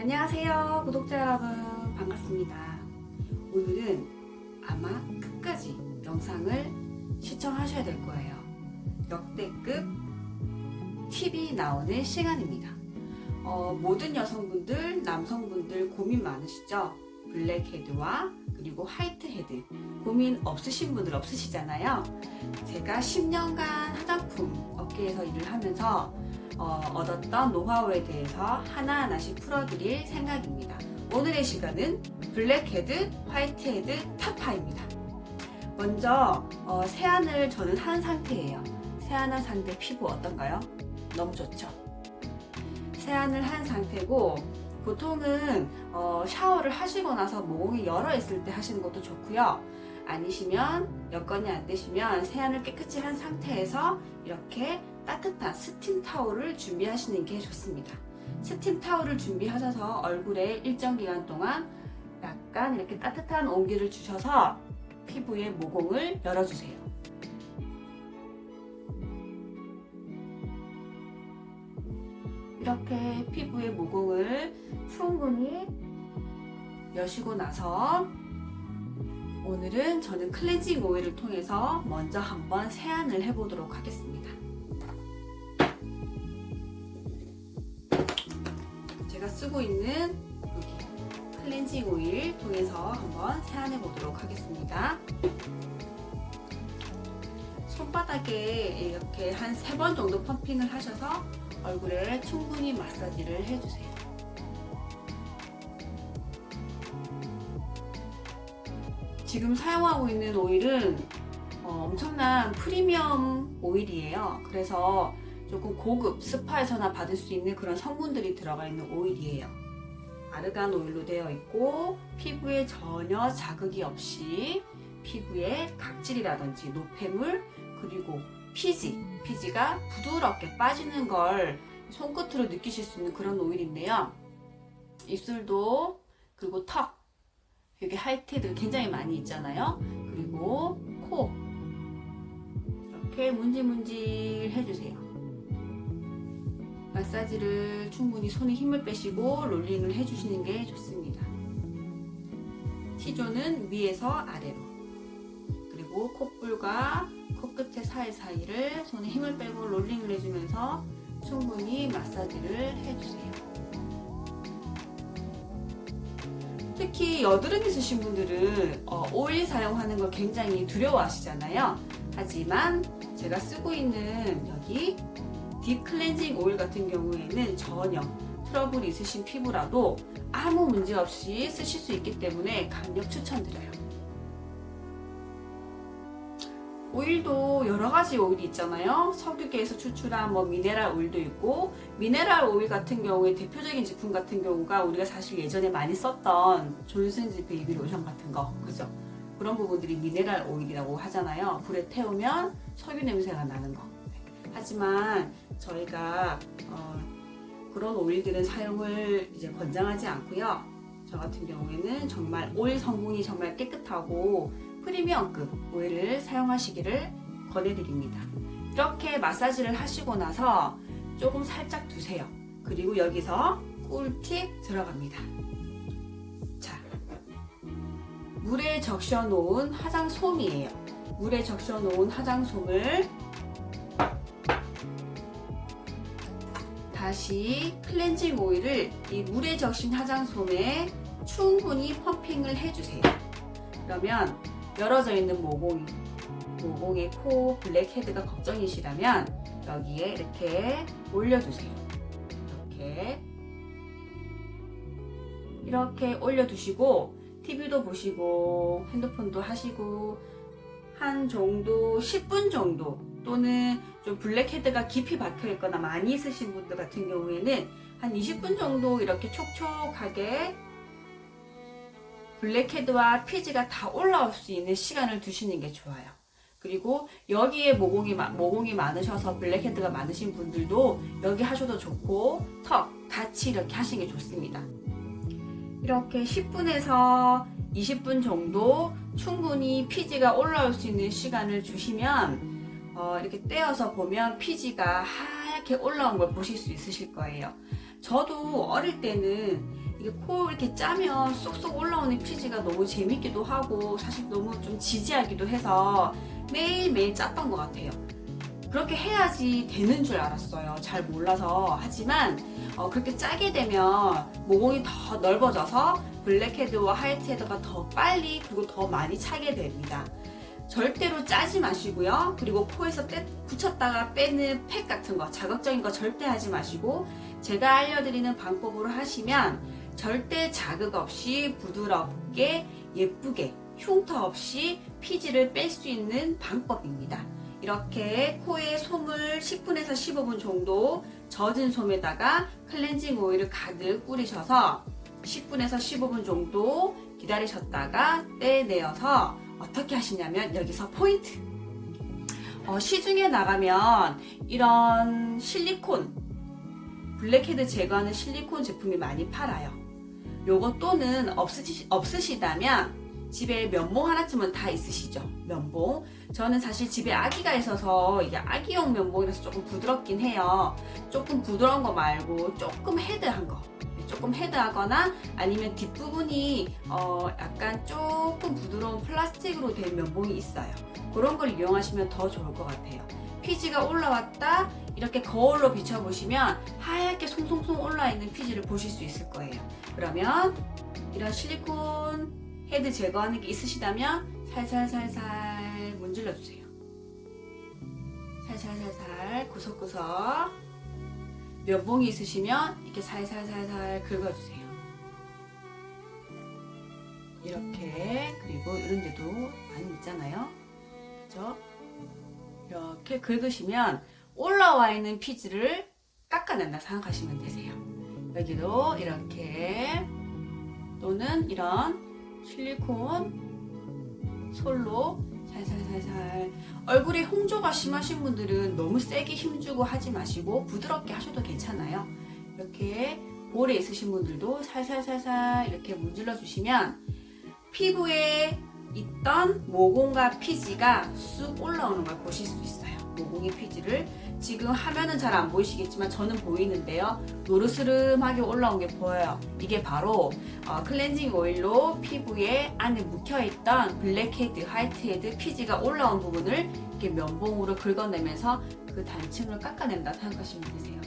안녕하세요 구독자 여러분. 반갑습니다. 오늘은 아마 끝까지 영상을 시청하셔야 될 거예요. 역대급 팁이 나오는 시간입니다. 어, 모든 여성분들 남성분들 고민 많으시죠? 블랙헤드와 그리고 화이트헤드. 고민 없으신 분들 없으시잖아요. 제가 10년간 화장품 업계에서 일을 하면서 어, 얻었던 노하우에 대해서 하나하나씩 풀어드릴 생각입니다. 오늘의 시간은 블랙헤드, 화이트헤드, 타파입니다. 먼저 어, 세안을 저는 한 상태예요. 세안한 상태 피부 어떤가요? 너무 좋죠? 세안을 한 상태고 보통은 어, 샤워를 하시고 나서 모공이 열어 있을 때 하시는 것도 좋고요. 아니시면 여건이 안 되시면 세안을 깨끗이 한 상태에서 이렇게 따뜻한 스팀 타올을 준비하시는 게 좋습니다. 스팀 타올을 준비하셔서 얼굴에 일정 기간 동안 약간 이렇게 따뜻한 온기를 주셔서 피부의 모공을 열어주세요. 이렇게 피부의 모공을 충분히 여시고 나서 오늘은 저는 클렌징 오일을 통해서 먼저 한번 세안을 해보도록 하겠습니다. 제가 쓰고 있는 여기 클렌징 오일 통해서 한번 세안해 보도록 하겠습니다. 손바닥에 이렇게 한 세 번 정도 펌핑을 하셔서 얼굴에 충분히 마사지를 해주세요. 지금 사용하고 있는 오일은 어, 엄청난 프리미엄 오일이에요. 그래서 조금 고급 스파에서나 받을 수 있는 그런 성분들이 들어가 있는 오일이에요. 아르간 오일로 되어 있고 피부에 전혀 자극이 없이 피부에 각질이라든지 노폐물 그리고 피지, 피지가 부드럽게 빠지는 걸 손끝으로 느끼실 수 있는 그런 오일인데요. 입술도 그리고 턱 여기 하이테드 굉장히 많이 있잖아요. 그리고 코 이렇게 문질문질 해주세요. 마사지를 충분히 손에 힘을 빼시고 롤링을 해주시는 게 좋습니다. T존은 위에서 아래로 그리고 콧볼과 코끝의 사이사이를 손에 힘을 빼고 롤링을 해주면서 충분히 마사지를 해주세요. 특히 여드름 있으신 분들은 어, 오일 사용하는 걸 굉장히 두려워하시잖아요. 하지만 제가 쓰고 있는 여기 딥 클렌징 오일 같은 경우에는 전혀 트러블이 있으신 피부라도 아무 문제 없이 쓰실 수 있기 때문에 강력 추천드려요. 오일도 여러 가지 오일이 있잖아요. 석유계에서 추출한 뭐 미네랄 오일도 있고 미네랄 오일 같은 경우에 대표적인 제품 같은 경우가 우리가 사실 예전에 많이 썼던 존슨즈 베이비 로션 같은 거 그죠? 그런 부분들이 미네랄 오일이라고 하잖아요. 불에 태우면 석유 냄새가 나는 거. 하지만 저희가 어, 그런 오일들은 사용을 이제 권장하지 않고요. 저 같은 경우에는 정말 오일 성분이 정말 깨끗하고 프리미엄급 오일을 사용하시기를 권해드립니다. 이렇게 마사지를 하시고 나서 조금 살짝 두세요. 그리고 여기서 꿀팁 들어갑니다. 자, 물에 적셔 놓은 화장솜이에요. 물에 적셔 놓은 화장솜을 다시 클렌징 오일을 이 물에 적신 화장솜에 충분히 펌핑을 해주세요. 그러면 열어져 있는 모공, 모공의 코 블랙헤드가 걱정이시라면 여기에 이렇게 올려두세요. 이렇게 이렇게 올려두시고 TV도 보시고 핸드폰도 하시고 한 정도 10분 정도 또는 좀 블랙헤드가 깊이 박혀 있거나 많이 있으신 분들 같은 경우에는 한 20분 정도 이렇게 촉촉하게 블랙헤드와 피지가 다 올라올 수 있는 시간을 두시는 게 좋아요. 그리고 여기에 모공이, 마- 모공이 많으셔서 블랙헤드가 많으신 분들도 여기 하셔도 좋고 턱 같이 이렇게 하시는 게 좋습니다. 이렇게 10분에서 20분 정도 충분히 피지가 올라올 수 있는 시간을 주시면 어, 이렇게 떼어서 보면 피지가 하얗게 올라온 걸 보실 수 있으실 거예요. 저도 어릴 때는 이게 코 이렇게 짜면 쏙쏙 올라오는 피지가 너무 재밌기도 하고 사실 너무 좀 지지하기도 해서 매일매일 짰던 것 같아요. 그렇게 해야지 되는 줄 알았어요. 잘 몰라서. 하지만 어, 그렇게 짜게 되면 모공이 더 넓어져서 블랙헤드와 화이트헤드가 더 빨리 그리고 더 많이 차게 됩니다. 절대로 짜지 마시고요. 그리고 코에서 빼, 붙였다가 빼는 팩 같은 거, 자극적인 거 절대 하지 마시고 제가 알려드리는 방법으로 하시면 절대 자극 없이 부드럽게 예쁘게 흉터 없이 피지를 뺄 수 있는 방법입니다. 이렇게 코에 솜을 10분에서 15분 정도 젖은 솜에다가 클렌징 오일을 가득 뿌리셔서 10분에서 15분 정도 기다리셨다가 떼내어서 어떻게 하시냐면 여기서 포인트. 어, 시중에 나가면 이런 실리콘, 블랙헤드 제거하는 실리콘 제품이 많이 팔아요. 요거 또는 없으시, 없으시다면 집에 면봉 하나쯤은 다 있으시죠? 면봉. 저는 사실 집에 아기가 있어서 이게 아기용 면봉이라서 조금 부드럽긴 해요. 조금 부드러운 거 말고 조금 헤드한 거. 조금 헤드하거나 아니면 뒷부분이 어 약간 조금 부드러운 플라스틱으로 된 면봉이 있어요. 그런 걸 이용하시면 더 좋을 것 같아요. 피지가 올라왔다 이렇게 거울로 비춰보시면 하얗게 송송송 올라있는 피지를 보실 수 있을 거예요. 그러면 이런 실리콘 헤드 제거하는 게 있으시다면 살살살살 문질러 주세요. 살살살살 구석구석 면봉이 있으시면 이렇게 살살살살 긁어주세요. 이렇게 그리고 이런 데도 많이 있잖아요. 그죠? 이렇게 긁으시면 올라와 있는 피지를 깎아낸다 생각하시면 되세요. 여기도 이렇게 또는 이런 실리콘 솔로 얼굴에 홍조가 심하신 분들은 너무 세게 힘주고 하지 마시고 부드럽게 하셔도 괜찮아요. 이렇게 볼에 있으신 분들도 살살살살 이렇게 문질러 주시면 피부에 있던 모공과 피지가 쑥 올라오는 걸 보실 수 있어요. 모공의 피지를 지금 화면은 잘 안 보이시겠지만 저는 보이는데요. 노르스름하게 올라온 게 보여요. 이게 바로 어, 클렌징 오일로 피부에 안에 묵혀있던 블랙헤드, 화이트헤드, 피지가 올라온 부분을 이렇게 면봉으로 긁어내면서 그 단층을 깎아낸다 생각하시면 되세요.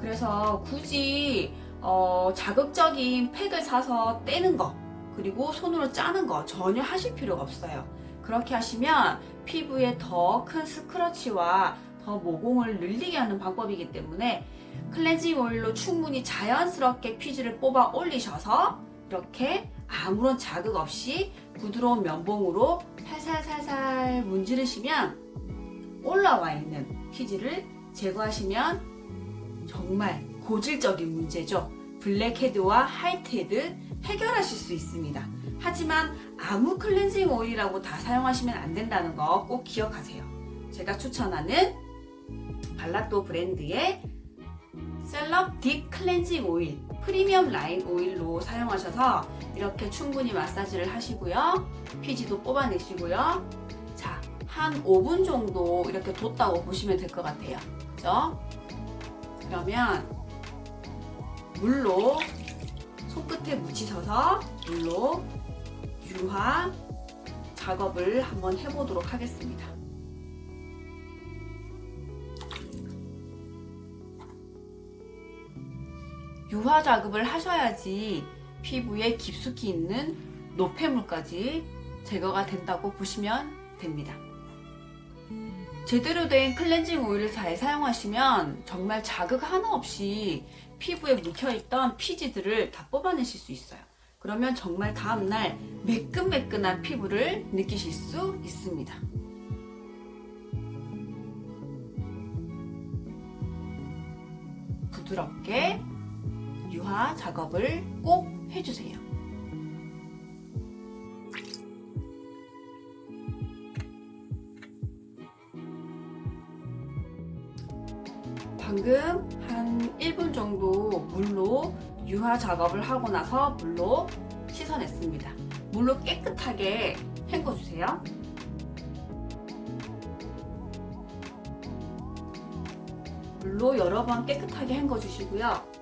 그래서 굳이 어, 자극적인 팩을 사서 떼는 거 그리고 손으로 짜는 거 전혀 하실 필요가 없어요. 그렇게 하시면 피부에 더 큰 스크러치와 더 모공을 늘리게 하는 방법이기 때문에 클렌징 오일로 충분히 자연스럽게 피지를 뽑아 올리셔서 이렇게 아무런 자극 없이 부드러운 면봉으로 살살살살 문지르시면 올라와 있는 피지를 제거하시면 정말 고질적인 문제죠. 블랙헤드와 화이트헤드 해결하실 수 있습니다. 하지만 아무 클렌징 오일이라고 다 사용하시면 안 된다는 거 꼭 기억하세요. 제가 추천하는 발라또 브랜드의 셀럽 딥 클렌징 오일 프리미엄 라인 오일로 사용하셔서 이렇게 충분히 마사지를 하시고요. 피지도 뽑아내시고요. 자, 한 5분 정도 이렇게 뒀다고 보시면 될 것 같아요. 그죠? 그러면 물로 손끝에 묻히셔서 물로 유화 작업을 한번 해보도록 하겠습니다. 유화 작업을 하셔야지 피부에 깊숙이 있는 노폐물까지 제거가 된다고 보시면 됩니다. 제대로 된 클렌징 오일을 잘 사용하시면 정말 자극 하나 없이 피부에 묵혀있던 피지들을 다 뽑아내실 수 있어요. 그러면 정말 다음날 매끈매끈한 피부를 느끼실 수 있습니다. 부드럽게 유화 작업을 꼭 해주세요. 방금 한 1분 정도 물로 유화 작업을 하고 나서 물로 씻어냈습니다. 물로 깨끗하게 헹궈주세요. 물로 여러 번 깨끗하게 헹궈주시고요.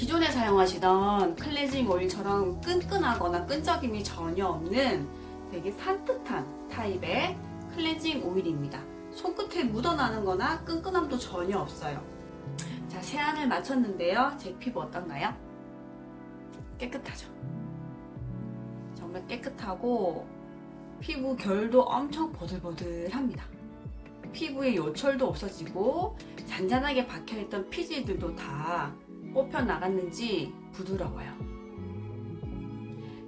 기존에 사용하시던 클렌징 오일처럼 끈끈하거나 끈적임이 전혀 없는 되게 산뜻한 타입의 클렌징 오일입니다. 손끝에 묻어나는 거나 끈끈함도 전혀 없어요. 자, 세안을 마쳤는데요. 제 피부 어떤가요? 깨끗하죠? 정말 깨끗하고 피부 결도 엄청 보들보들합니다. 피부에 요철도 없어지고 잔잔하게 박혀있던 피지들도 다 뽑혀 나갔는지 부드러워요.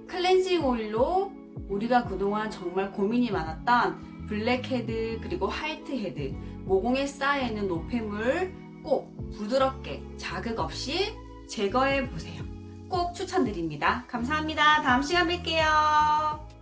클렌징 오일로 우리가 그동안 정말 고민이 많았던 블랙헤드 그리고 화이트헤드 모공에 쌓여있는 노폐물 꼭 부드럽게 자극 없이 제거해 보세요. 꼭 추천드립니다. 감사합니다. 다음 시간 뵐게요.